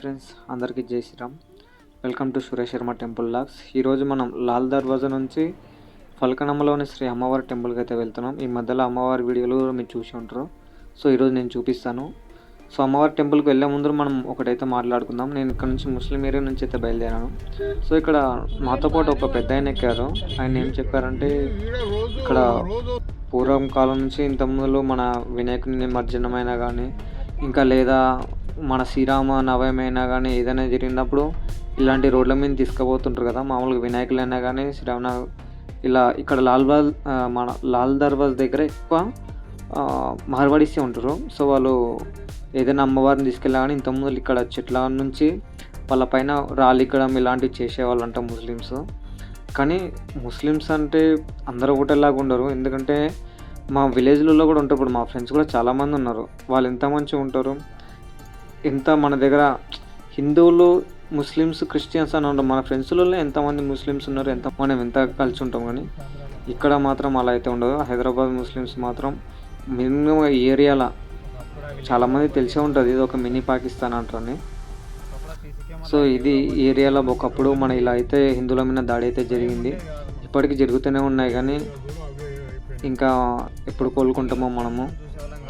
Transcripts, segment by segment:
Friends అందరికీ Jai Shriram. Welcome to Suresh Sharma temple logs ఈరోజు మనం లాల్ దర్వాజా నుంచి ఫల్కనంలోని శ్రీ అమ్మవారి టెంపుల్కి అయితే వెళ్తున్నాం. ఈ మధ్యలో అమ్మవారి వీడియోలు మీరు చూసి ఉంటారు. సో ఈరోజు నేను చూపిస్తాను. సో అమ్మవారి టెంపుల్కి వెళ్ళే ముందు మనం ఒకటైతే మాట్లాడుకుందాం. నేను ఇక్కడ నుంచి ముస్లిం ఏరియా నుంచి అయితే బయలుదేరాను. సో ఇక్కడ మాతో పాటు ఒక పెద్ద ఆయన ఎక్కారు. ఆయన ఏం చెప్పారంటే ఇక్కడ పూర్వం కాలం నుంచి ఇంత ముందులో మన వినాయకుని నిమజ్జనమైన కానీ ఇంకా లేదా మన శ్రీరామ నవమి అయినా కానీ ఏదైనా జరిగినప్పుడు ఇలాంటి రోడ్ల మీద తీసుకుపోతుంటారు కదా మామూలుగా వినాయకులైనా కానీ శ్రీరామ ఇలా ఇక్కడ లాల్బాల్ మన లాల్ దర్వాజ్ దగ్గర ఎక్కువ ఆ, ఉంటారు. సో వాళ్ళు ఏదైనా అమ్మవారిని తీసుకెళ్ళా కానీ ఇంతకుముందు ఇక్కడ చెట్ల నుంచి వాళ్ళ పైన రాలిక్కడం ఇలాంటివి చేసేవాళ్ళు అంట ముస్లిమ్స్. కానీ ముస్లిమ్స్ అంటే అందరూ ఒకటేలాగా ఉండరు. ఎందుకంటే మా విలేజ్లలో కూడా ఉంటారు. ఇప్పుడు మా ఫ్రెండ్స్ కూడా చాలామంది ఉన్నారు. వాళ్ళు ఎంత మంచిగా ఉంటారు? ఎంత మన దగ్గర హిందువులు ముస్లిమ్స్ క్రిస్టియన్స్ అని ఉంటారు మన ఫ్రెండ్స్లలో ఎంతమంది ముస్లిమ్స్ ఉన్నారు ఎంత మనం ఎంత కలిసి ఉంటాం కానీ ఇక్కడ మాత్రం అలా అయితే ఉండదు. హైదరాబాద్ ముస్లిమ్స్ మాత్రం మినిమం ఏరియాలో చాలామంది తెలిసే ఉంటుంది. ఇది ఒక మినీ పాకిస్తాన్ అంటారని సో ఇది ఈ ఏరియాలో ఒకప్పుడు మన ఇలా అయితే హిందువుల మీద దాడి అయితే జరిగింది. ఇప్పటికీ జరుగుతూనే ఉన్నాయి కానీ ఇంకా ఎప్పుడు కోలుకుంటామో మనము.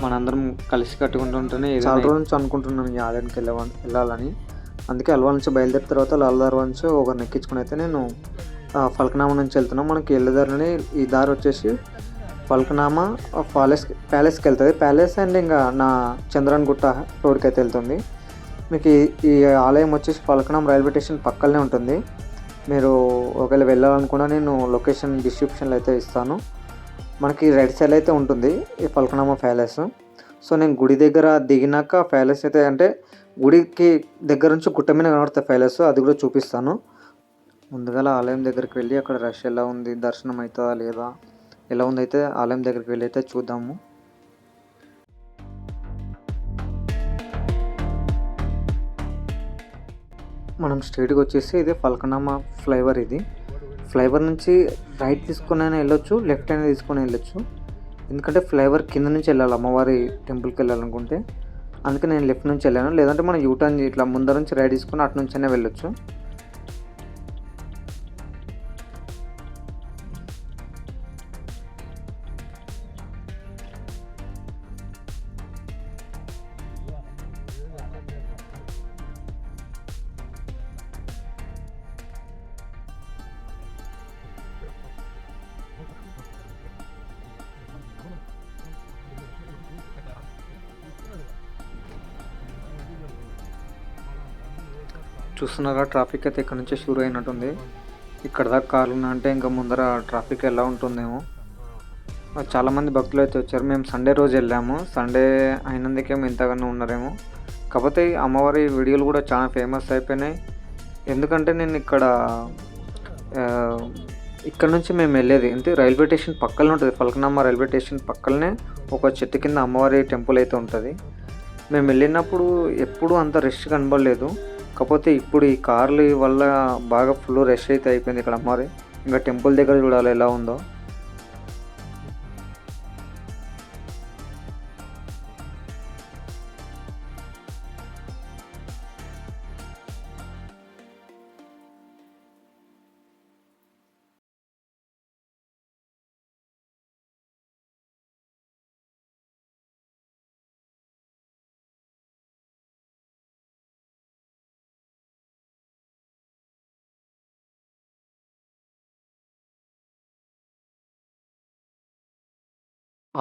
మనందరం కలిసి కట్టుకుంటుంటేనే చాలా రోజు నుంచి అనుకుంటున్నాను ఈ ఆలయానికి వెళ్ళవని వెళ్ళాలని. అందుకే అల్వా నుంచి బయలుదేరిన తర్వాత లాల్దార్ నుంచి ఒకరిని ఎక్కించుకుని అయితే నేను ఫల్కనామా నుంచి వెళ్తున్నాం. మనకి వెళ్ళేదారిని ఈ దారి వచ్చేసి ఫల్కనామా ప్యాలెస్ ప్యాలెస్కి వెళ్తుంది. ప్యాలెస్ అండ్ ఇంకా నా చంద్రన్ గుట్ట రోడ్కి అయితే వెళ్తుంది. మీకు ఈ- ఈ ఆలయం వచ్చేసి ఫల్కనాం రైల్వే స్టేషన్ పక్కనే ఉంటుంది. మీరు ఒకవేళ వెళ్ళాలనుకున్నా నేను లొకేషన్ డిస్క్రిప్షన్లో అయితే ఇస్తాను. మనకి రైట్ సైడ్ అయితే ఉంటుంది ఈ పల్కనామా ప్యాలెస్. సో నేను గుడి దగ్గర దిగినాక ప్యాలెస్ అయితే అంటే గుడికి దగ్గర నుంచి గుట్ట మీద కనబడుతుంది ప్యాలెస్ అది కూడా చూపిస్తాను. ముందుగా ఆలయం దగ్గరికి వెళ్ళి అక్కడ రష్ ఎలా ఉంది దర్శనం అవుతుందా లేదా ఎలా ఉంది అయితే ఆలయం దగ్గరికి వెళ్ళి అయితే చూద్దాము. మనం స్ట్రైట్గా వచ్చేసి ఇది ఫల్కనామా ఫ్లైవర్ ఇది. ఫ్లైఓవర్ నుంచి రైట్ తీసుకొని అయినా వెళ్ళొచ్చు లెఫ్ట్ అయినా తీసుకొని వెళ్ళొచ్చు. ఎందుకంటే ఫ్లైఓవర్ కింద నుంచి వెళ్ళాలి అమ్మవారి టెంపుల్కి వెళ్ళాలనుకుంటే. అందుకే నేను లెఫ్ట్ నుంచి వెళ్ళాను. లేదంటే మనం యూటర్న్ ఇట్లా ముందర నుంచి రైట్ తీసుకొని అటు నుంచి అయినా వెళ్ళొచ్చు. చూస్తున్నారా ట్రాఫిక్ అయితే ఇక్కడ నుంచే షూర్ అయినట్టుంది. ఇక్కడ దాకా కార్లు అంటే ఇంకా ముందర ట్రాఫిక్ ఎలా ఉంటుందేమో. చాలామంది భక్తులు అయితే వచ్చారు. మేము సండే రోజు వెళ్ళాము. సండే అయినందుకేమో ఇంతగానో ఉన్నారేమో. కాకపోతే ఈ అమ్మవారి వీడియోలు కూడా చాలా ఫేమస్ అయిపోయినాయి. ఎందుకంటే నేను ఇక్కడ ఇక్కడ నుంచి మేము వెళ్ళేది. అంటే రైల్వే స్టేషన్ పక్కనే ఉంటుంది. ఫల్కనామా రైల్వే స్టేషన్ పక్కనే ఒక చెట్టు కింద అమ్మవారి టెంపుల్ అయితే ఉంటుంది. మేము వెళ్ళినప్పుడు ఎప్పుడూ అంత రిష్ కనబడలేదు. కాకపోతే ఇప్పుడు ఈ కార్లు వల్ల బాగా ఫుల్ రష్ అయితే అయిపోయింది ఇక్కడ మరి ఇంకా టెంపుల్ దగ్గర చూడాలి ఎలా ఉందో.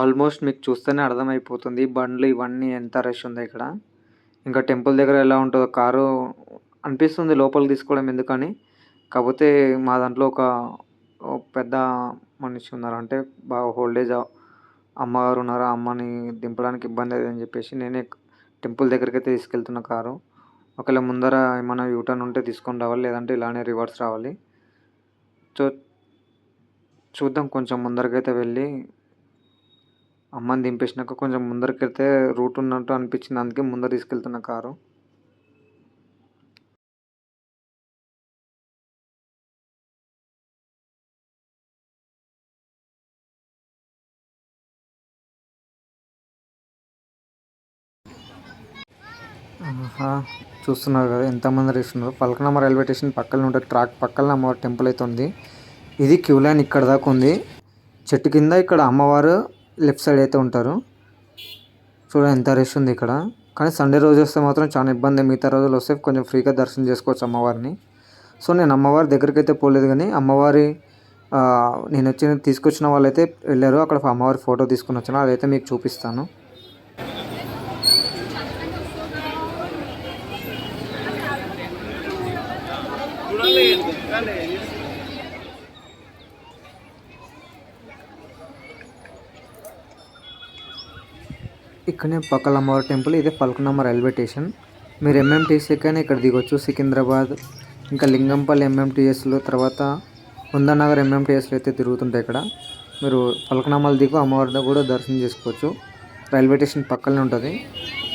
ఆల్మోస్ట్ మీకు చూస్తేనే అర్థమైపోతుంది బండ్లు ఇవన్నీ ఎంత రష్ ఉందో ఇక్కడ. ఇంకా టెంపుల్ దగ్గర ఎలా ఉంటుందో కారు అనిపిస్తుంది లోపలికి తీసుకోవడం ఎందుకని. కాకపోతే మా దాంట్లో ఒక పెద్ద మనిషి ఉన్నారు. అంటే బాగా హోల్డేజ్ అమ్మగారు ఉన్నారు ఆ అమ్మని దింపడానికి ఇబ్బంది అని చెప్పేసి నేనే టెంపుల్ దగ్గరికి అయితే తీసుకెళ్తున్న కారు. ఒకవేళ ముందర ఏమైనా యూటర్న్ ఉంటే తీసుకొని రావాలి లేదంటే ఇలానే రివర్స్ రావాలి. సో చూద్దాం కొంచెం ముందరకైతే వెళ్ళి అమ్మని దింపేసినాక కొంచెం ముందరికి వెళ్తే రూట్ ఉన్నట్టు అనిపించింది. అందుకే ముందర తీసుకెళ్తున్న కారు. ఆహా చూస్తున్నారు కదా ఎంతమంది రేస్తున్నారు పల్కనమ్మ రైల్వే స్టేషన్ పక్కన ఉండే ట్రాక్ పక్కన అమ్మవారి టెంపుల్ అయితే ఉంది. ఇది క్యూ లైన్ ఇక్కడ దాకా ఉంది. చెట్టు కింద ఇక్కడ అమ్మవారు లెఫ్ట్ సైడ్ అయితే ఉంటారు. చూడండి ఎంత రష్ ఉంది ఇక్కడ. కానీ సండే రోజు వస్తే మాత్రం చాలా ఇబ్బంది. మిగతా రోజులు వస్తే కొంచెం ఫ్రీగా దర్శనం చేసుకోవచ్చు అమ్మవారిని. సో నేను అమ్మవారి దగ్గరికి అయితే పోలేదు కానీ అమ్మవారి నేను వచ్చిన తీసుకొచ్చిన వాళ్ళైతే వెళ్ళారు. అక్కడ అమ్మవారి ఫోటో తీసుకుని వచ్చాను అదైతే మీకు చూపిస్తాను. ఇక్కడనే పక్కల అమ్మవారి టెంపుల్ ఇదే పల్కనమ్మ రైల్వే స్టేషన్. మీరు ఎంఎంటీసీ కానీ ఇక్కడ దిగొచ్చు సికింద్రాబాద్ ఇంకా లింగంపల్లి ఎంఎంటీఎస్లో తర్వాత ఉందనగర్ ఎంఎంటీఎస్లో అయితే తిరుగుతుంటాయి ఇక్కడ. మీరు పల్కనామాల దిగు అమ్మవారిని కూడా దర్శనం చేసుకోవచ్చు. రైల్వే స్టేషన్ పక్కనే ఉంటుంది.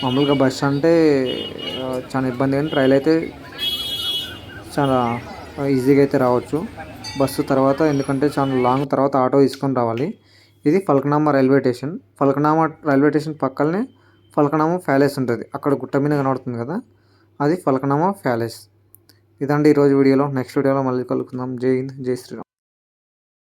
మామూలుగా బస్ అంటే చాలా ఇబ్బంది కానీ రైలు అయితే చాలా ఈజీగా అయితే రావచ్చు. బస్సు తర్వాత ఎందుకంటే చాలా లాంగ్ తర్వాత ఆటో తీసుకొని రావాలి. ఇది Falaknuma railway station. Falaknuma railway station పక్కనే ఫల్కనామా ప్యాలెస్ ఉంటుంది. అక్కడ గుట్ట మీద కనబడుతుంది కదా? అది ఫల్కనామా ప్యాలెస్. ఇదండి ఈరోజు వీడియోలో. నెక్స్ట్ వీడియోలో మళ్ళీ కలుపుకుందాం జై హింద్ జై శ్రీరామ్.